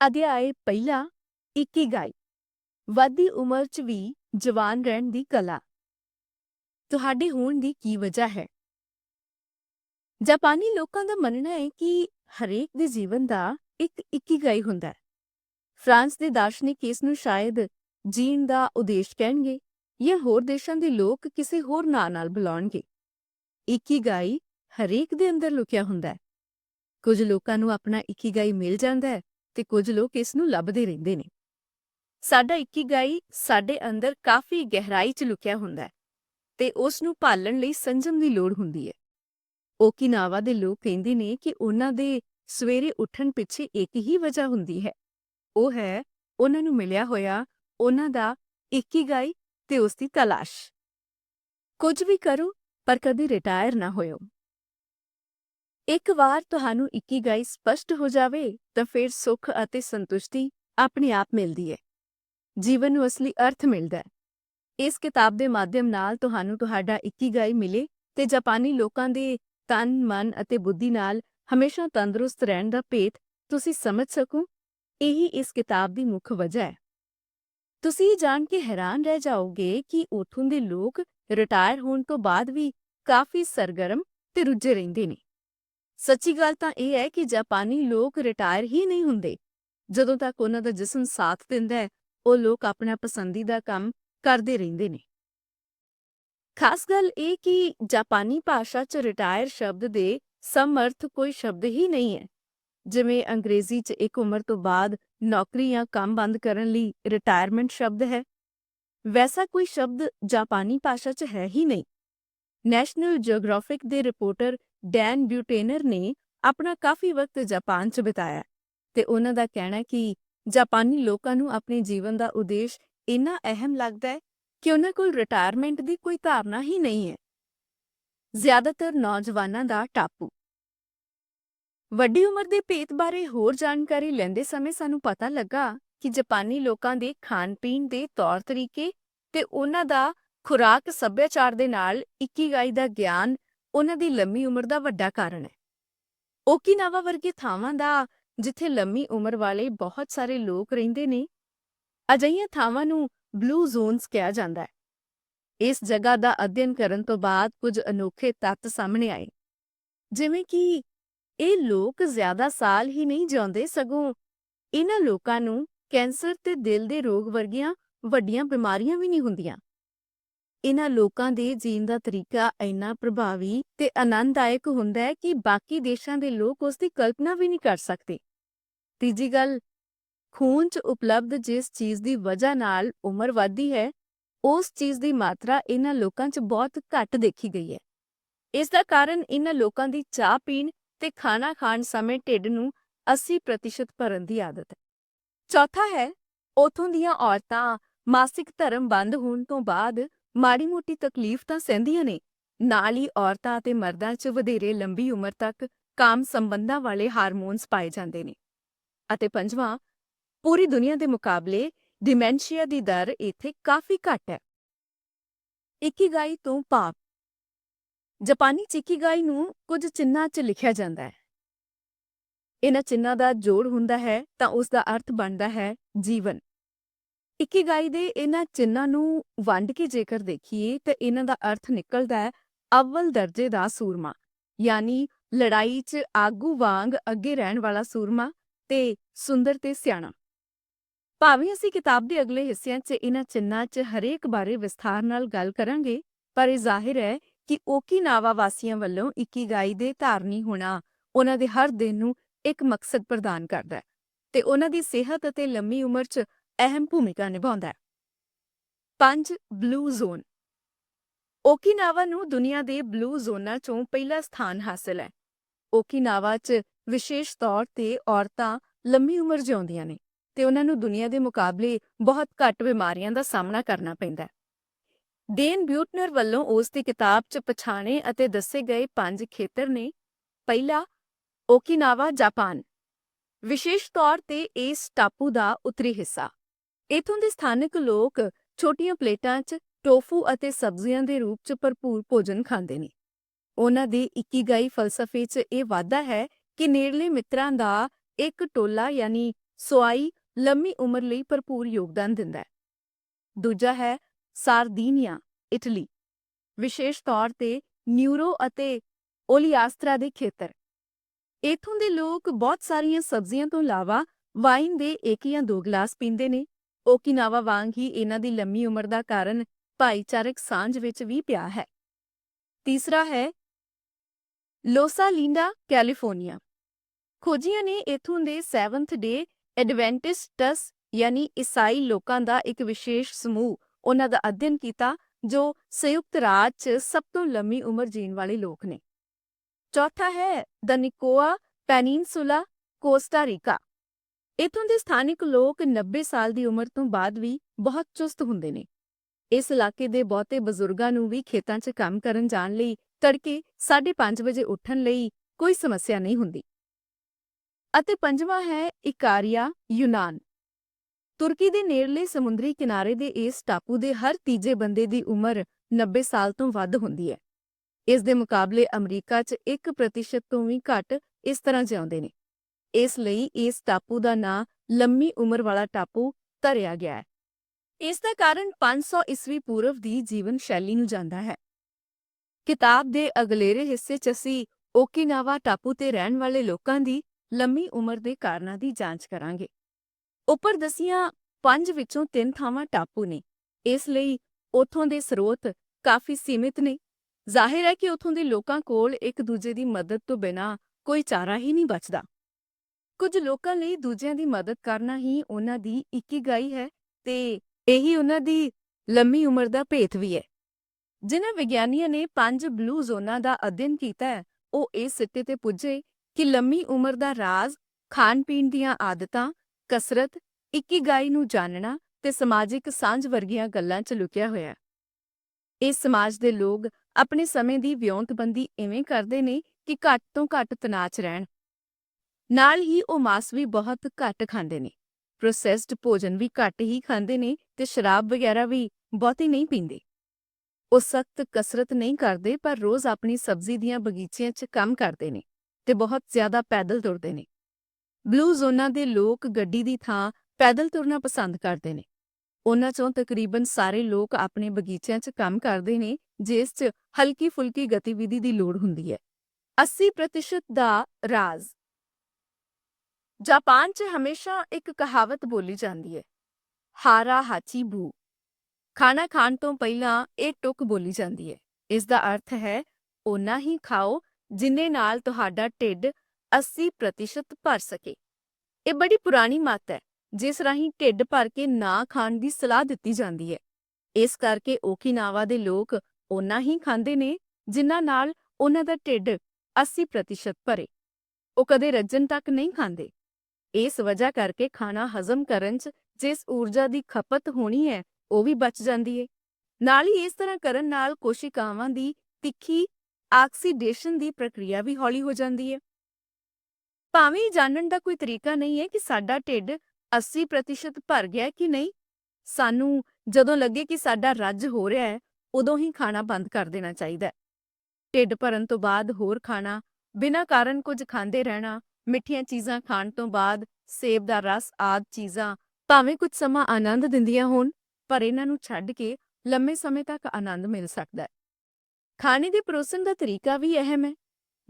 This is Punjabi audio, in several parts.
ਅਧਿਆਇ ਪਹਿਲਾ ਇਕੀਗਾਈ। ਵੱਧਦੀ ਉਮਰ 'ਚ ਵੀ ਜਵਾਨ ਰਹਿਣ ਦੀ ਕਲਾ। ਤੁਹਾਡੇ ਹੋਣ ਦੀ ਕੀ ਵਜ੍ਹਾ ਹੈ? ਜਾਪਾਨੀ ਲੋਕਾਂ ਦਾ ਮੰਨਣਾ ਹੈ ਕਿ ਹਰੇਕ ਦੇ ਜੀਵਨ ਦਾ ਇੱਕ ਇਕੀਗਾਈ ਹੁੰਦਾ ਹੈ। ਫਰਾਂਸ ਦੇ ਦਾਰਸ਼ਨਿਕ ਇਸ ਨੂੰ ਸ਼ਾਇਦ ਜੀਣ ਦਾ ਉਦੇਸ਼ ਕਹਿਣਗੇ ਜਾਂ ਹੋਰ ਦੇਸ਼ਾਂ ਦੇ ਲੋਕ ਕਿਸੇ ਹੋਰ ਨਾਂ ਨਾਲ ਬੁਲਾਉਣਗੇ। ਇਕੀਗਾਈ ਹਰੇਕ ਦੇ ਅੰਦਰ ਲੁਕਿਆ ਹੁੰਦਾ ਹੈ। ਕੁਝ ਲੋਕਾਂ ਨੂੰ ਆਪਣਾ ਇਕੀਗਾਈ ਮਿਲ ਜਾਂਦਾ ਹੈ ਤੇ ਕੁਝ ਲੋਕ ਇਸ ਨੂੰ ਲੱਭਦੇ ਰਹਿੰਦੇ ਨੇ। ਸਾਡਾ ਇਕੀਗਾਈ ਸਾਡੇ ਅੰਦਰ ਕਾਫੀ ਗਹਿਰਾਈ 'ਚ ਲੁਕਿਆ ਹੁੰਦਾ ਹੈ ਤੇ ਉਸ ਨੂੰ ਭਾਲਣ ਲਈ ਸੰਜਮ ਦੀ ਲੋੜ ਹੁੰਦੀ ਹੈ। ਓਕੀਨਾਵਾ ਦੇ ਲੋਕ ਕਹਿੰਦੇ ਨੇ ਕਿ ਉਹਨਾਂ ਦੇ ਸਵੇਰੇ ਉੱਠਣ ਪਿੱਛੇ ਇੱਕ ਹੀ ਵਜ੍ਹਾ ਹੁੰਦੀ ਹੈ। ਉਹ ਹੈ ਉਹਨਾਂ ਨੂੰ ਮਿਲਿਆ ਹੋਇਆ ਉਹਨਾਂ ਦਾ ਇਕੀਗਾਈ ਤੇ ਉਸ ਦੀ ਤਲਾਸ਼। ਕੁਝ ਵੀ ਕਰੋ ਪਰ ਕਦੇ ਰਿਟਾਇਰ ਨਾ ਹੋਇਓ। ਇੱਕ ਵਾਰ ਤੁਹਾਨੂੰ ਇਕੀਗਾਈ ਸਪਸ਼ਟ ਹੋ ਜਾਵੇ, ਤਾਂ ਫਿਰ ਸੁੱਖ ਅਤੇ ਸੰਤੁਸ਼ਟੀ ਆਪਣੇ ਆਪ ਮਿਲਦੀ ਹੈ ਜੀਵਨ ਨੂੰ ਅਸਲੀ ਅਰਥ ਮਿਲਦਾ ਹੈ ਇਸ ਕਿਤਾਬ ਦੇ ਮਾਧਿਅਮ ਨਾਲ ਤੁਹਾਨੂੰ ਤੁਹਾਡਾ ਇਕੀਗਾਈ ਮਿਲੇ ਤੇ ਜਾਪਾਨੀ ਲੋਕਾਂ ਦੇ ਤਨ, ਮਨ ਅਤੇ ਬੁੱਧੀ ਨਾਲ ਹਮੇਸ਼ਾ ਤੰਦਰੁਸਤ ਰਹਿਣ ਦਾ ਭੇਤ ਤੁਸੀਂ ਸਮਝ ਸਕੋ। ਇਹੀ ਇਸ ਕਿਤਾਬ ਦੀ ਮੁੱਖ ਵਜ੍ਹਾ ਹੈ ਤੁਸੀਂ ਜਾਣ ਕੇ ਹੈਰਾਨ ਰਹਿ ਜਾਓਗੇ ਕਿ ਉਥੋਂ ਦੇ ਲੋਕ ਰਿਟਾਇਰ ਹੋਣ ਤੋਂ ਬਾਅਦ ਵੀ ਕਾਫੀ ਸਰਗਰਮ ਤੇ ਰੁੱਝੇ ਰਹਿੰਦੇ ਨੇ। ਸੱਚੀ ਗੱਲ ਤਾਂ ਇਹ ਹੈ ਕਿ ਜਾਪਾਨੀ ਲੋਕ ਰਿਟਾਇਰ ਹੀ ਨਹੀਂ ਹੁੰਦੇ। ਜਦੋਂ ਤੱਕ ਉਹਨਾਂ ਦਾ ਜਿਸਮ ਸਾਥ ਦਿੰਦਾ ਹੈ, ਉਹ ਲੋਕ ਆਪਣਾ ਪਸੰਦੀਦਾ ਕੰਮ ਕਰਦੇ ਰਹਿੰਦੇ ਨੇ। ਖਾਸ ਗੱਲ ਇਹ ਕਿ ਜਾਪਾਨੀ ਭਾਸ਼ਾ 'ਚ ਰਿਟਾਇਰ ਸ਼ਬਦ ਦੇ ਸਮਰਥ ਕੋਈ ਸ਼ਬਦ ਹੀ ਨਹੀਂ ਹੈ। ਜਿਵੇਂ ਅੰਗਰੇਜ਼ੀ 'ਚ ਇੱਕ ਉਮਰ ਤੋਂ ਬਾਅਦ ਨੌਕਰੀ ਜਾਂ ਕੰਮ ਬੰਦ ਕਰਨ ਲਈ ਰਿਟਾਇਰਮੈਂਟ ਸ਼ਬਦ ਹੈ, ਵੈਸਾ ਕੋਈ ਸ਼ਬਦ ਜਾਪਾਨੀ ਭਾਸ਼ਾ 'ਚ ਹੈ ਹੀ ਨਹੀਂ। ਨੈਸ਼ਨਲ ਜੀਓਗ੍ਰਾਫਿਕ ਦੇ ਰਿਪੋਰਟਰ ਡੈਨ ਬਿਊਟੇਨਰ ਨੇ ਆਪਣਾ ਕਾਫੀ ਵਕਤ ਜਾਪਾਨ 'ਚ ਬਿਤਾਇਆ ਤੇ ਉਹਨਾਂ ਦਾ ਕਹਿਣਾ ਕਿ ਜਾਪਾਨੀ ਲੋਕਾਂ ਨੂੰ ਆਪਣੇ ਜੀਵਨ ਦਾ ਉਦੇਸ਼ ਇੰਨਾ ਅਹਿਮ ਲੱਗਦਾ ਹੈ ਕਿ ਉਹਨਾਂ ਕੋਲ ਰਿਟਾਇਰਮੈਂਟ ਦੀ ਕੋਈ ਧਾਰਨਾ ਹੀ ਨਹੀਂ ਹੈ। ਜ਼ਿਆਦਾਤਰ ਨੌਜਵਾਨਾਂ ਦਾ ਟਾਪੂ। ਵੱਡੀ ਉਮਰ ਦੇ ਭੇਤ ਬਾਰੇ ਹੋਰ ਜਾਣਕਾਰੀ ਲੈਂਦੇ ਸਮੇਂ ਸਾਨੂੰ ਪਤਾ ਲੱਗਾ ਕਿ ਜਾਪਾਨੀ ਲੋਕਾਂ ਦੇ ਖਾਣ-ਪੀਣ ਦੇ ਤੌਰ ਤਰੀਕੇ ਤੇ ਉਹਨਾਂ ਦਾ ਖੁਰਾਕ ਸੱਭਿਆਚਾਰ ਦੇ ਨਾਲ ਇਕੀਗਾਈ ਦਾ ਗਿਆਨ ਉਹਨਾਂ ਦੀ ਲੰਮੀ ਉਮਰ ਦਾ ਵੱਡਾ ਕਾਰਨ ਹੈ। ਓਕੀਨਾਵਾ ਵਰਗੇ ਥਾਵਾਂ ਦਾ, ਜਿੱਥੇ ਲੰਮੀ ਉਮਰ ਵਾਲੇ ਬਹੁਤ ਸਾਰੇ ਲੋਕ ਰਹਿੰਦੇ ਨੇ? ਅਜਿਹੀਆਂ ਥਾਵਾਂ ਨੂੰ ਬਲੂ ਜ਼ੋਨਸ ਕਿਹਾ ਜਾਂਦਾ ਹੈ। ਇਸ ਜਗ੍ਹਾ ਦਾ ਅਧਿਐਨ ਕਰਨ ਤੋਂ ਬਾਅਦ ਕੁਝ ਅਨੋਖੇ ਤੱਤ ਸਾਹਮਣੇ ਆਏ। ਜਿਵੇਂ ਕਿ ਇਹ ਲੋਕ ਜ਼ਿਆਦਾ ਸਾਲ ਹੀ ਨਹੀਂ ਜਿਉਂਦੇ ਸਗੋਂ ਇਹਨਾਂ ਲੋਕਾਂ ਨੂੰ ਕੈਂਸਰ ਤੇ ਦਿਲ ਦੇ ਰੋਗ ਵਰਗੀਆਂ ਵੱਡੀਆਂ ਬਿਮਾਰੀਆਂ ਵੀ ਨਹੀਂ ਹੁੰਦੀਆਂ। ਇਹਨਾਂ ਲੋਕਾਂ ਦੇ ਜੀਣ ਦਾ ਤਰੀਕਾ ਇੰਨਾ ਪ੍ਰਭਾਵੀ ਤੇ ਆਨੰਦਦਾਇਕ ਹੁੰਦਾ ਹੈ ਕਿ ਬਾਕੀ ਦੇਸ਼ਾਂ ਦੇ ਲੋਕ ਉਸ ਦੀ ਕਲਪਨਾ ਵੀ ਨਹੀਂ ਕਰ ਸਕਦੇ। ਤੀਜੀ ਗੱਲ, ਖੂਨ 'ਚ ਉਪਲਬਧ ਜਿਸ ਚੀਜ਼ ਦੀ ਵਜ੍ਹਾ ਨਾਲ ਉਮਰ ਵੱਧਦੀ ਹੈ, ਉਸ ਚੀਜ਼ ਦੀ ਮਾਤਰਾ ਇਹਨਾਂ ਲੋਕਾਂ 'ਚ ਬਹੁਤ ਘੱਟ ਦੇਖੀ ਗਈ ਹੈ। ਇਸ ਦਾ ਕਾਰਨ ਇਹਨਾਂ ਲੋਕਾਂ ਦੀ ਚਾਹ ਪੀਣ ਤੇ ਖਾਣਾ ਖਾਣ ਸਮੇਂ ਢਿੱਡ ਨੂੰ 80% ਭਰਨ ਦੀ ਆਦਤ ਹੈ। ਚੌਥਾ ਹੈ, ਉਥੋਂ ਦੀਆਂ ਔਰਤਾਂ ਮਾਸਿਕ ਧਰਮ ਬੰਦ ਹੋਣ ਤੋਂ ਬਾਅਦ ਮਾੜੀ ਮੋਟੀ ਤਕਲੀਫ ਤਾਂ ਸਹਿੰਦੀਆਂ ਨੇ। ਨਾਲ ਹੀ ਔਰਤਾਂ ਅਤੇ ਮਰਦਾਂ 'ਚ ਵਧੇਰੇ ਲੰਬੀ ਉਮਰ ਤੱਕ ਕਾਮ ਸੰਬੰਧਾਂ ਵਾਲੇ ਹਾਰਮੋਨਸ ਪਾਏ ਜਾਂਦੇ ਨੇ। ਅਤੇ ਪੰਜਵਾਂ, ਪੂਰੀ ਦੁਨੀਆ ਦੇ ਮੁਕਾਬਲੇ ਡਿਮੈਂਸ਼ੀਆ ਦੀ ਦਰ ਇੱਥੇ ਕਾਫੀ ਘੱਟ ਹੈ। ਇਕੀਗਾਈ ਤੋਂ ਭਾਵ, ਜਾਪਾਨੀ ਚਿਕੀਗਾਈ ਨੂੰ ਕੁਝ ਚਿੰਨ੍ਹਾਂ 'ਚ ਲਿਖਿਆ ਜਾਂਦਾ ਹੈ। ਇਹਨਾਂ ਚਿੰਨ੍ਹਾਂ ਦਾ ਜੋੜ ਹੁੰਦਾ ਹੈ ਤਾਂ ਉਸ ਦਾ ਅਰਥ ਬਣਦਾ ਹੈ ਜੀਵਨ। ਇਕੀਗਾਈ ਦੇ ਇਹਨਾਂ ਚਿੰਨਾਂ ਨੂੰ ਵੰਡ ਕੇ ਜੇਕਰ ਦੇਖੀਏ ਤਾਂ ਇਹਨਾਂ ਦਾ ਅਰਥ ਨਿਕਲਦਾ ਹੈ ਅਵਲ ਦਰਜੇ ਦਾ ਸੂਰਮਾ, ਯਾਨੀ ਲੜਾਈ 'ਚ ਆਗੂ ਵਾਂਗ ਅੱਗੇ ਰਹਿਣ ਵਾਲਾ ਸੂਰਮਾ ਤੇ ਸੁੰਦਰ ਤੇ ਸਿਆਣਾ। ਭਾਵੇਂ ਅਸੀਂ ਕਿਤਾਬ ਦੇ ਅਗਲੇ ਹਿੱਸਿਆਂ 'ਚ ਇਹਨਾਂ ਚਿੰਨਾਂ 'ਚ ਹਰੇਕ ਬਾਰੇ ਵਿਸਥਾਰ ਨਾਲ ਗੱਲ ਕਰਾਂਗੇ, ਪਰ ਇਹ ਜ਼ਾਹਿਰ ਹੈ ਕਿ ਓਕੀਨਾਵਾ ਵਾਸੀਆਂ ਵੱਲੋਂ ਇਕੀਗਾਈ ਦੇ ਧਾਰਨੀ ਹੋਣਾ ਉਹਨਾਂ ਦੇ ਹਰ ਦਿਨ ਨੂੰ ਇੱਕ ਮਕਸਦ ਪ੍ਰਦਾਨ ਕਰਦਾ ਹੈ ਤੇ ਉਹਨਾਂ ਦੀ ਸਿਹਤ ਅਤੇ ਲੰਮੀ ਉਮਰ 'ਚ ਅਹਿਮ ਭੂਮਿਕਾ ਨਿਭਾਉਂਦਾ ਹੈ। 5 ਬਲੂ ਜ਼ੋਨ ਓਕੀਨਾਵਾ ਨੂੰ ਦੁਨੀਆ ਦੇ ਬਲੂ ਜ਼ੋਨਾਂ 'ਚੋਂ ਪਹਿਲਾ ਸਥਾਨ ਹਾਸਲ ਹੈ। ਓਕੀਨਾਵਾ 'ਚ ਵਿਸ਼ੇਸ਼ ਤੌਰ ਤੇ ਔਰਤਾਂ ਲੰਮੀ ਉਮਰ ਜਿਉਂਦੀਆਂ ਨੇ ਤੇ ਉਹਨਾਂ ਨੂੰ ਦੁਨੀਆ ਦੇ ਮੁਕਾਬਲੇ ਬਹੁਤ ਘੱਟ ਬਿਮਾਰੀਆਂ ਦਾ ਸਾਹਮਣਾ ਕਰਨਾ ਪੈਂਦਾ ਹੈ। ਡੇਨ ਬਿਊਟਨਰ ਵੱਲੋਂ ਉਸ ਦੀ ਕਿਤਾਬ 'ਚ ਪਛਾਣੇ ਅਤੇ ਦੱਸੇ ਗਏ ਪੰਜ ਖੇਤਰ ਨੇ ਪਹਿਲਾ, ਓਕੀਨਾਵਾ, ਜਾਪਾਨ ਵਿਸ਼ੇਸ਼ ਤੌਰ ਤੇ ਇਸ ਟਾਪੂ ਦਾ ਉੱਤਰੀ ਹਿੱਸਾ ਇਥੋਂ ਦੇ ਸਥਾਨਕ ਲੋਕ ਛੋਟੀਆਂ ਪਲੇਟਾਂ 'ਚ ਟੋਫੂ ਅਤੇ ਸਬਜ਼ੀਆਂ ਦੇ ਰੂਪ 'ਚ ਭਰਪੂਰ ਭੋਜਨ ਖਾਂਦੇ ਨੇ। ਉਹਨਾਂ ਦੇ ਇਕੀਗਾਈ ਫਲਸਫੇ 'ਚ ਇਹ ਵਾਅਦਾ ਹੈ ਕਿ ਨੇੜਲੇ ਮਿੱਤਰਾਂ ਦਾ ਇੱਕ ਟੋਲਾ ਯਾਨੀ ਸੋਆਈ ਲੰਮੀ ਉਮਰ ਲਈ ਭਰਪੂਰ ਯੋਗਦਾਨ ਦਿੰਦਾ ਹੈ। ਦੂਜਾ ਹੈ ਸਾਰਦੀਨੀਆ, ਇਟਲੀ। ਵਿਸ਼ੇਸ਼ ਤੌਰ ਤੇ ਨਿਊਰੋ ਅਤੇ ਓਲੀਆਸਤਰਾ ਦੇ ਖੇਤਰ। ਇਥੋਂ ਦੇ ਲੋਕ ਬਹੁਤ ਸਾਰੀਆਂ ਸਬਜ਼ੀਆਂ ਤੋਂ ਇਲਾਵਾ ਵਾਈਨ ਦੇ ਇੱਕ ਜਾਂ ਦੋ ਗਲਾਸ ਪੀਂਦੇ ਨੇ। ਓਕੀਨਾਵਾ ਵਾਂਗ ਹੀ ਇਹਨਾਂ ਦੀ ਲੰਮੀ ਉਮਰ ਦਾ ਕਾਰਨ ਭਾਈਚਾਰਕ ਸਾਂਝ ਵਿੱਚ ਵੀ ਪਿਆ ਹੈ। ਤੀਸਰਾ ਹੈ ਲੋਸਾਲਿੰਡਾ ਕੈਲੀਫੋਰਨੀਆ। ਖੋਜੀਆਂ ਨੇ ਇਥੋਂ ਦੇ 7th ਡੇ ਐਡਵੈਂਟਿਸਟਸ ਯਾਨੀ ਈਸਾਈ ਲੋਕਾਂ ਦਾ ਇੱਕ ਵਿਸ਼ੇਸ਼ ਸਮੂਹ ਉਹਨਾਂ ਦਾ ਅਧਿਐਨ ਕੀਤਾ, ਜੋ ਸੰਯੁਕਤ ਰਾਜ 'ਚ ਸਭ ਤੋਂ ਲੰਮੀ ਉਮਰ ਜੀਣ ਵਾਲੇ ਲੋਕ ਨੇ। ਚੌਥਾ ਹੈ the Nicoya peninsula, Costa Rica. ਇਥੋਂ ਦੇ ਸਥਾਨਿਕ ਲੋਕ 90 ਸਾਲ ਦੀ ਉਮਰ ਤੋਂ ਬਾਅਦ ਵੀ ਬਹੁਤ ਚੁਸਤ ਹੁੰਦੇ ਨੇ। ਇਸ ਇਲਾਕੇ ਦੇ ਬਹੁਤੇ ਬਜ਼ੁਰਗਾਂ ਨੂੰ ਵੀ ਖੇਤਾਂ 'ਚ ਕੰਮ ਕਰਨ ਜਾਣ ਲਈ ਤੜਕੇ 5:30 ਵਜੇ ਉੱਠਣ ਲਈ ਕੋਈ ਸਮੱਸਿਆ ਨਹੀਂ ਹੁੰਦੀ। ਅਤੇ ਪੰਜਵਾਂ ਹੈ ਇਕਾਰੀਆ, ਯੂਨਾਨ। ਤੁਰਕੀ ਦੇ ਨੇੜਲੇ ਸਮੁੰਦਰੀ ਕਿਨਾਰੇ ਦੇ ਇਸ ਟਾਪੂ ਦੇ ਹਰ ਤੀਜੇ ਬੰਦੇ ਦੀ ਉਮਰ 90 ਸਾਲ ਤੋਂ ਵੱਧ ਹੁੰਦੀ ਹੈ। ਇਸ ਦੇ ਮੁਕਾਬਲੇ ਅਮਰੀਕਾ 'ਚ 1% ਤੋਂ ਵੀ ਘੱਟ ਇਸ ਤਰ੍ਹਾਂ ਜਿਉਂਦੇ ਨੇ। ਇਸ ਲਈ ਇਸ ਟਾਪੂ ਦਾ ਨਾਂ ਲੰਮੀ ਉਮਰ ਵਾਲਾ ਟਾਪੂ ਧਰਿਆ ਗਿਆ ਹੈ। ਇਸ ਦਾ ਕਾਰਨ 500 ਈਸਵੀ ਪੂਰਵ ਦੀ ਜੀਵਨ ਸ਼ੈਲੀ ਨੂੰ ਜਾਂਦਾ ਹੈ। ਕਿਤਾਬ ਦੇ ਅਗਲੇਰੇ ਹਿੱਸੇ 'ਚ ਅਸੀਂ ਓਕੀਨਾਵਾ ਟਾਪੂ ਤੇ ਰਹਿਣ ਵਾਲੇ ਲੋਕਾਂ ਦੀ ਲੰਮੀ ਉਮਰ ਦੇ ਕਾਰਨਾਂ ਦੀ ਜਾਂਚ ਕਰਾਂਗੇ। ਉੱਪਰ ਦਸੀਆਂ ਪੰਜ ਵਿੱਚੋਂ ਤਿੰਨ ਥਾਵਾਂ ਟਾਪੂ ਨੇ। ਇਸ ਲਈ ਉਥੋਂ ਦੇ ਸਰੋਤ ਕਾਫੀ ਸੀਮਿਤ ਨੇ। ਜ਼ਾਹਿਰ ਹੈ ਕਿ ਉਥੋਂ ਦੇ ਲੋਕਾਂ ਕੋਲ ਇੱਕ ਦੂਜੇ ਦੀ ਮਦਦ ਤੋਂ ਬਿਨਾਂ ਕੋਈ ਚਾਰਾ ਹੀ ਨਹੀਂ ਬਚਦਾ। ਕੁਝ ਲੋਕਾਂ ਲਈ ਦੂਜਿਆਂ ਦੀ ਮਦਦ ਕਰਨਾ ਹੀ ਉਹਨਾਂ ਦੀ ਇਕੀਗਾਈ ਹੈ ਤੇ ਇਹੀ ਉਹਨਾਂ ਦੀ ਲੰਮੀ ਉਮਰ ਦਾ ਭੇਤ ਵੀ ਹੈ। ਜਿਨ੍ਹਾਂ ਵਿਗਿਆਨੀਆਂ ਨੇ ਪੰਜ ਬਲੂ ਜ਼ੋਨਾਂ ਦਾ ਅਧਿਐਨ ਕੀਤਾ ਹੈ, ਉਹ ਇਸ ਸਿੱਟੇ ਤੇ ਪੁੱਜੇ ਕਿ ਲੰਮੀ ਉਮਰ ਦਾ ਰਾਜ਼ ਖਾਣ ਪੀਣ ਦੀਆਂ ਆਦਤਾਂ, ਕਸਰਤ, ਇਕੀਗਾਈ ਨੂੰ ਜਾਣਨਾ ਤੇ ਸਮਾਜਿਕ ਸਾਂਝ ਵਰਗੀਆਂ ਗੱਲਾਂ 'ਚ ਲੁਕਿਆ ਹੋਇਆ ਹੈ। ਇਸ ਸਮਾਜ ਦੇ ਲੋਕ ਆਪਣੇ ਸਮੇਂ ਦੀ ਵਿਉਂਤਬੰਦੀ ਇਵੇਂ ਕਰਦੇ ਨੇ ਕਿ ਘੱਟ ਤੋਂ ਘੱਟ ਤਣਾਅ 'ਚ ਰਹਿਣ। ਨਾਲ ਹੀ ਉਹ ਮਾਸ ਵੀ ਬਹੁਤ ਘੱਟ ਖਾਂਦੇ ਨੇ। ਪ੍ਰੋਸੈਸਡ ਭੋਜਨ ਵੀ ਘੱਟ ਹੀ ਖਾਂਦੇ ਨੇ ਤੇ ਸ਼ਰਾਬ ਵਗੈਰਾ ਵੀ ਬਹੁਤੀ ਨਹੀਂ ਪੀਂਦੇ। ਉਹ ਸਖਤ ਕਸਰਤ ਨਹੀਂ ਕਰਦੇ ਪਰ ਰੋਜ਼ ਆਪਣੀ ਸਬਜ਼ੀ ਦੀਆਂ ਬਗੀਚਿਆਂ 'ਚ ਕੰਮ ਕਰਦੇ ਨੇ ਤੇ ਬਹੁਤ ਜ਼ਿਆਦਾ ਪੈਦਲ ਤੁਰਦੇ ਨੇ। ਬਲੂ ਜ਼ੋਨਾਂ ਦੇ ਲੋਕ ਗੱਡੀ ਦੀ ਥਾਂ ਪੈਦਲ ਤੁਰਨਾ ਪਸੰਦ ਕਰਦੇ ਨੇ। ਉਹਨਾਂ ਚੋਂ ਤਕਰੀਬਨ ਸਾਰੇ ਲੋਕ ਆਪਣੇ ਬਗੀਚਿਆਂ 'ਚ ਕੰਮ ਕਰਦੇ ਨੇ, ਜਿਸ 'ਚ ਹਲਕੀ ਫੁਲਕੀ ਗਤੀਵਿਧੀ ਦੀ ਲੋੜ ਹੁੰਦੀ ਹੈ। 80% ਦਾ ਰਾਜ਼ ਜਾਪਾਨ 'ਚ ਹਮੇਸ਼ਾ ਇੱਕ ਕਹਾਵਤ ਬੋਲੀ ਜਾਂਦੀ ਹੈ ਹਾਰਾ ਹਾਚੀ ਬੂ ਖਾਣਾ ਖਾਣ ਤੋਂ ਪਹਿਲਾਂ ਇਹ ਟੁਕ ਬੋਲੀ ਜਾਂਦੀ ਹੈ ਇਸ ਦਾ ਅਰਥ ਹੈ ਓਨਾ ਹੀ ਖਾਓ ਜਿੰਨੇ ਨਾਲ ਤੁਹਾਡਾ ਢਿੱਡ 80% ਭਰ ਸਕੇ ਇਹ ਬੜੀ ਪੁਰਾਣੀ ਮੱਤ ਹੈ ਜਿਸ ਰਾਹੀਂ ਢਿੱਡ ਭਰ ਕੇ ਨਾ ਖਾਣ ਦੀ ਸਲਾਹ ਦਿੱਤੀ ਜਾਂਦੀ ਹੈ ਇਸ ਕਰਕੇ ਓਕੀਨਾਵਾ ਦੇ ਲੋਕ ਓਨਾ ਹੀ ਖਾਂਦੇ ਨੇ ਜਿਨ੍ਹਾਂ ਨਾਲ ਉਹਨਾਂ ਦਾ ਢਿੱਡ 80% ਭਰੇ ਉਹ ਕਦੇ ਰੱਜਣ ਤੱਕ ਨਹੀਂ ਖਾਂਦੇ ਇਸ ਵਜ੍ਹਾ ਕਰਕੇ ਖਾਣਾ ਹਜ਼ਮ ਕਰਨ 'ਚ ਜਿਸ ਊਰਜਾ ਦੀ ਖਪਤ ਹੋਣੀ ਹੈ, ਉਹ ਵੀ ਬਚ ਜਾਂਦੀ ਹੈ ਨਾਲ ਹੀ ਇਸ ਤਰ੍ਹਾਂ ਕਰਨ ਨਾਲ ਕੋਸ਼ਿਕਾਵਾਂ ਦੀ ਤਿੱਖੀ ਆਕਸੀਡੇਸ਼ਨ ਦੀ ਪ੍ਰਕਿਰਿਆ ਵੀ ਹੌਲੀ ਹੋ ਜਾਂਦੀ ਹੈ ਭਾਵੇਂ ਜਾਣਨ ਦਾ ਕੋਈ ਤਰੀਕਾ ਨਹੀਂ ਹੈ ਕਿ ਸਾਡਾ ਢਿੱਡ 80% ਭਰ ਗਿਆ ਕਿ ਨਹੀਂ, ਸਾਨੂੰ ਜਦੋਂ ਲੱਗੇ ਕਿ ਸਾਡਾ ਰੱਜ ਹੋ ਰਿਹਾ ਹੈ, ਉਦੋਂ ਹੀ ਖਾਣਾ ਬੰਦ ਕਰ ਦੇਣਾ ਚਾਹੀਦਾ ਹੈ। ਢਿੱਡ ਭਰਨ ਤੋਂ ਬਾਅਦ ਹੋਰ ਖਾਣਾ, ਬਿਨਾਂ ਕਾਰਨ ਕੁਝ ਖਾਂਦੇ ਰਹਿਣਾ ਮਿੱਠੀਆਂ ਚੀਜ਼ਾਂ ਖਾਣ ਤੋਂ ਬਾਅਦ ਸੇਬ ਦਾ ਰਸ ਆਦ ਚੀਜ਼ਾਂ ਭਾਵੇਂ ਕੁਝ ਸਮਾਂ ਆਨੰਦ ਦਿੰਦੀਆਂ ਹੋਣ, ਪਰ ਇਹਨਾਂ ਨੂੰ ਛੱਡ ਕੇ ਲੰਮੇ ਸਮੇਂ ਤੱਕ ਆਨੰਦ ਮਿਲ ਸਕਦਾ ਹੈ। ਖਾਣੇ ਦੇ ਪਰੋਸਣ ਦਾ ਤਰੀਕਾ ਵੀ ਅਹਿਮ ਹੈ।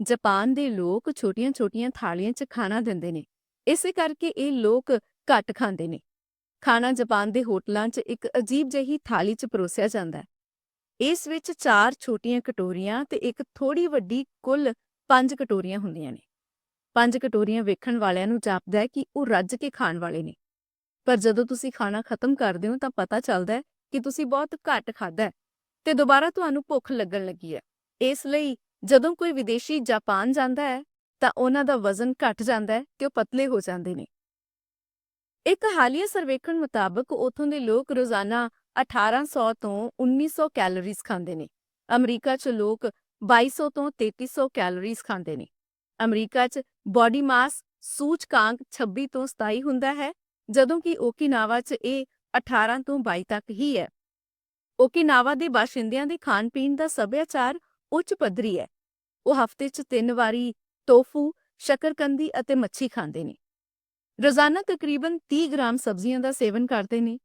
ਜਾਪਾਨ ਦੇ ਲੋਕ ਛੋਟੀਆਂ-ਛੋਟੀਆਂ ਥਾਲੀਆਂ 'ਚ ਖਾਣਾ ਦਿੰਦੇ ਨੇ। ਇਸੇ ਕਰਕੇ ਇਹ ਲੋਕ ਘੱਟ ਖਾਂਦੇ ਨੇ। ਖਾਣਾ ਜਾਪਾਨ ਦੇ ਹੋਟਲਾਂ 'ਚ ਇੱਕ ਅਜੀਬ ਜਿਹੀ ਥਾਲੀ 'ਚ ਪਰੋਸਿਆ ਜਾਂਦਾ ਹੈ। ਇਸ ਵਿੱਚ ਚਾਰ ਛੋਟੀਆਂ ਕਟੋਰੀਆਂ ਤੇ ਇੱਕ ਥੋੜੀ ਵੱਡੀ ਕੁੱਲ ਪੰਜ ਕਟੋਰੀਆਂ ਹੁੰਦੀਆਂ ਨੇ। ਪੰਜ ਕਟੋਰੀਆਂ ਵੇਖਣ ਵਾਲਿਆਂ ਨੂੰ ਜਾਪਦਾ ਹੈ ਕਿ ਉਹ ਰੱਜ ਕੇ ਖਾਣ ਵਾਲੇ ਨੇ। ਪਰ ਜਦੋਂ ਤੁਸੀਂ ਖਾਣਾ ਖਤਮ ਕਰਦੇ ਹੋ ਤਾਂ ਪਤਾ ਚੱਲਦਾ ਹੈ ਕਿ ਤੁਸੀਂ ਬਹੁਤ ਘੱਟ ਖਾਧਾ ਹੈ ਤੇ ਦੁਬਾਰਾ ਤੁਹਾਨੂੰ ਭੁੱਖ ਲੱਗਣ ਲੱਗੀ ਹੈ। ਇਸ ਲਈ ਜਦੋਂ ਕੋਈ ਵਿਦੇਸ਼ੀ ਜਾਪਾਨ ਜਾਂਦਾ ਹੈ ਤਾਂ ਉਹਨਾਂ ਦਾ ਵਜ਼ਨ ਘਟ ਜਾਂਦਾ ਹੈ ਤੇ ਉਹ ਪਤਲੇ ਹੋ ਜਾਂਦੇ ਨੇ। ਇੱਕ ਹਾਲੀਆ ਸਰਵੇਖਣ ਮੁਤਾਬਕ ਉਥੋਂ ਦੇ ਲੋਕ ਰੋਜ਼ਾਨਾ 1800 ਤੋਂ 1900 ਕੈਲੋਰੀਜ਼ ਖਾਂਦੇ ਨੇ। ਅਮਰੀਕਾ 'ਚ ਲੋਕ 2200 ਤੋਂ 3300 ਕੈਲੋਰੀਜ਼ ਖਾਂਦੇ ਨੇ। ਅਮਰੀਕਾ 'ਚ ਬਾਡੀ ਮਾਸ ਸੂਚਕਾਂਕ 26 ਤੋਂ 27 ਹੁੰਦਾ ਹੈ, ਜਦੋਂ ਕਿ ਓਕੀਨਾਵਾ 'ਚ ਇਹ 18 ਤੋਂ 22 ਤੱਕ ਹੀ ਹੈ। ਓਕੀਨਾਵਾ ਦੇ ਬਾਸ਼ਿੰਦਿਆਂ ਦੇ ਖਾਣ ਪੀਣ ਦਾ ਸੱਭਿਆਚਾਰ ਉੱਚ ਪੱਧਰੀ ਹੈ। ਉਹ ਹਫ਼ਤੇ 'ਚ ਤਿੰਨ ਵਾਰੀ ਟੋਫੂ, ਸ਼ਕਰਕੰਦੀ ਅਤੇ ਮੱਛੀ ਖਾਂਦੇ ਨੇ। ਰੋਜ਼ਾਨਾ ਤਕਰੀਬਨ 30 ਗ੍ਰਾਮ ਸਬਜ਼ੀਆਂ ਦਾ ਸੇਵਨ ਕਰਦੇ ਨੇ।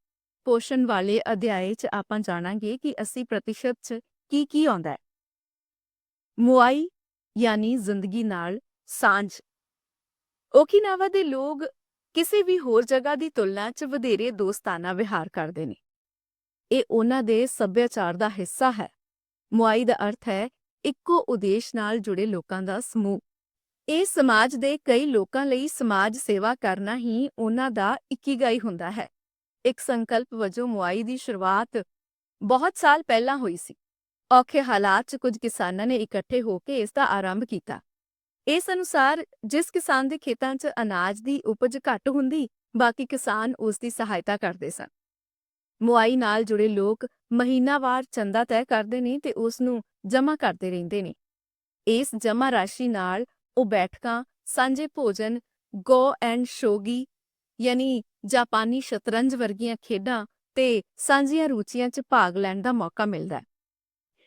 ਪੋਸ਼ਣ ਵਾਲੇ ਅਧਿਆਏ 'ਚ ਆਪਾਂ ਜਾਣਾਂਗੇ ਕਿ 80% 'ਚ ਕੀ ਕੀ ਆਉਂਦਾ ਹੈ। ਮੁਆਈ ਯਾਨੀ ਜ਼ਿੰਦਗੀ ਨਾਲ ਸਾਂਝ। ਓਕੀਨਾਵਾ ਦੇ ਲੋਕ ਕਿਸੇ ਵੀ ਹੋਰ ਜਗ੍ਹਾ ਦੀ ਤੁਲਨਾ 'ਚ ਵਧੇਰੇ ਦੋਸਤਾਨਾ ਵਿਹਾਰ ਕਰਦੇ ਨੇ। ਇਹ ਉਹਨਾਂ ਦੇ ਸੱਭਿਆਚਾਰ ਦਾ ਹਿੱਸਾ ਹੈ। ਮੁਆਈ ਦਾ ਅਰਥ ਹੈ, ਇੱਕੋ ਉਦੇਸ਼ ਨਾਲ ਜੁੜੇ ਲੋਕਾਂ ਦਾ ਸਮੂਹ। ਇਹ ਸਮਾਜ ਦੇ ਕਈ ਲੋਕਾਂ ਲਈ ਸਮਾਜ ਸੇਵਾ ਕਰਨਾ ਹੀ ਉਹਨਾਂ ਦਾ ਇਕੀਗਾਈ ਹੁੰਦਾ ਹੈ। ਇੱਕ ਸੰਕਲਪ ਵਜੋਂ ਮੁਆਈ ਦੀ ਸ਼ੁਰੂਆਤ ਬਹੁਤ ਸਾਲ ਪਹਿਲਾਂ ਹੋਈ ਸੀ। ਔਖੇ ਹਾਲਾਤ 'ਚ ਕੁਝ ਕਿਸਾਨਾਂ ਨੇ ਇਕੱਠੇ ਹੋ ਕੇ ਇਸ ਦਾ ਆਰੰਭ ਕੀਤਾ। ਇਸ ਅਨੁਸਾਰ ਜਿਸ ਕਿਸਾਨ ਦੇ ਖੇਤਾਂ 'ਚ ਅਨਾਜ ਦੀ ਉਪਜ ਘੱਟ ਹੁੰਦੀ, ਬਾਕੀ ਕਿਸਾਨ ਉਸ ਦੀ ਸਹਾਇਤਾ ਕਰਦੇ ਸਨ। ਮੁਆਈ ਨਾਲ ਜੁੜੇ ਲੋਕ ਮਹੀਨਾਵਾਰ ਚੰਦਾ ਤੈਅ ਕਰਦੇ ਨੇ ਤੇ ਉਸ ਨੂੰ ਜਮ੍ਹਾਂ ਕਰਦੇ ਰਹਿੰਦੇ ਨੇ। ਇਸ ਜਮ੍ਹਾਂ ਰਾਸ਼ੀ ਨਾਲ ਉਹ ਬੈਠਕਾਂ, ਸਾਂਝੇ ਭੋਜਨ, ਗੋ ਐਂਡ ਸ਼ੋਗੀ ਯਾਨੀ ਜਾਪਾਨੀ ਸ਼ਤਰੰਜ ਵਰਗੀਆਂ ਖੇਡਾਂ ਤੇ ਸਾਂਝੀਆਂ ਰੁਚੀਆਂ 'ਚ ਭਾਗ ਲੈਣ ਦਾ ਮੌਕਾ ਮਿਲਦਾ ਹੈ।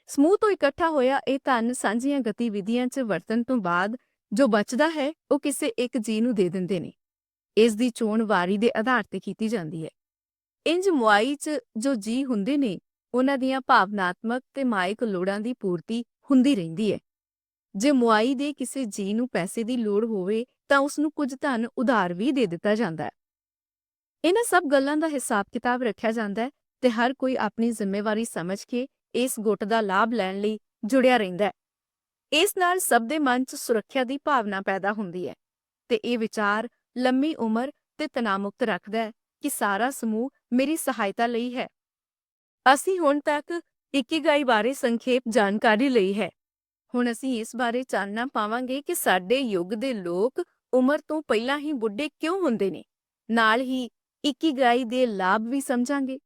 ਸਮੂਹ ਤੋਂ ਇਕੱਠਾ ਹੋਇਆ ਇਹ ਧਨ ਸਾਂਝੀਆਂ ਗਤੀਵਿਧੀਆਂ 'ਚ ਵਰਤਣ ਤੋਂ ਬਾਅਦ ਜੋ ਬਚਦਾ ਹੈ, ਉਹ ਕਿਸੇ ਇੱਕ ਜੀ ਨੂੰ ਦੇ ਦਿੰਦੇ ਨੇ। ਇਸ ਦੀ ਚੋਣ ਵਾਰੀ ਦੇ ਆਧਾਰ ਤੇ ਕੀਤੀ ਜਾਂਦੀ ਹੈ। ਇੰਜ ਮੁਆਈ 'ਚ ਜੋ ਜੀ ਹੁੰਦੇ ਨੇ, ਉਹਨਾਂ ਦੀਆਂ ਭਾਵਨਾਤਮਕ ਤੇ ਮਾਇਕ ਲੋੜਾਂ ਦੀ ਪੂਰਤੀ ਹੁੰਦੀ ਰਹਿੰਦੀ ਹੈ। ਜੇ ਮੁਆਈ ਦੇ ਕਿਸੇ ਜੀ ਨੂੰ ਪੈਸੇ ਦੀ ਲੋੜ ਹੋਵੇ, ਤਾਂ ਉਸ ਨੂੰ ਕੁਝ ਧਨ ਉਧਾਰ ਵੀ ਦੇ ਦਿੱਤਾ ਜਾਂਦਾ ਹੈ। ਇਹਨਾਂ ਸਭ ਗੱਲਾਂ ਦਾ ਹਿਸਾਬ ਕਿਤਾਬ ਰੱਖਿਆ ਜਾਂਦਾ ਹੈ ਤੇ ਹਰ ਕੋਈ ਆਪਣੀ ਜ਼ਿੰਮੇਵਾਰੀ ਸਮਝ ਕੇ ਇਸ ਗੁੱਟ ਦਾ ਲਾਭ ਲੈਣ ਲਈ ਜੁੜਿਆ ਰਹਿੰਦਾ ਹੈ। ਇਸ ਨਾਲ ਸਭ ਦੇ ਮਨ 'ਚ ਸੁਰੱਖਿਆ ਦੀ ਭਾਵਨਾ ਪੈਦਾ ਹੁੰਦੀ ਹੈ ਤੇ ਇਹ ਵਿਚਾਰ ਲੰਮੀ ਉਮਰ ਤੇ ਤਣਾਅ-ਮੁਕਤ ਰੱਖਦਾ ਹੈ ਕਿ ਸਾਰਾ ਸਮੂਹ ਮੇਰੀ ਸਹਾਇਤਾ ਲਈ ਹੈ। ਅਸੀਂ ਹੁਣ ਤੱਕ ਇਕੀਗਾਈ ਬਾਰੇ ਸੰਖੇਪ ਜਾਣਕਾਰੀ ਲਈ ਹੈ। ਹੁਣ ਅਸੀਂ ਇਸ ਬਾਰੇ ਜਾਣਨਾ ਪਾਵਾਂਗੇ ਕਿ ਸਾਡੇ ਯੁੱਗ ਦੇ ਲੋਕ ਉਮਰ ਤੋਂ ਪਹਿਲਾਂ ਹੀ ਬੁੱਢੇ ਕਿਉਂ ਹੁੰਦੇ ਨੇ। ਨਾਲ ਹੀ ਇਕੀਗਾਈ ਦੇ ਲਾਭ ਵੀ ਸਮਝਾਂਗੇ।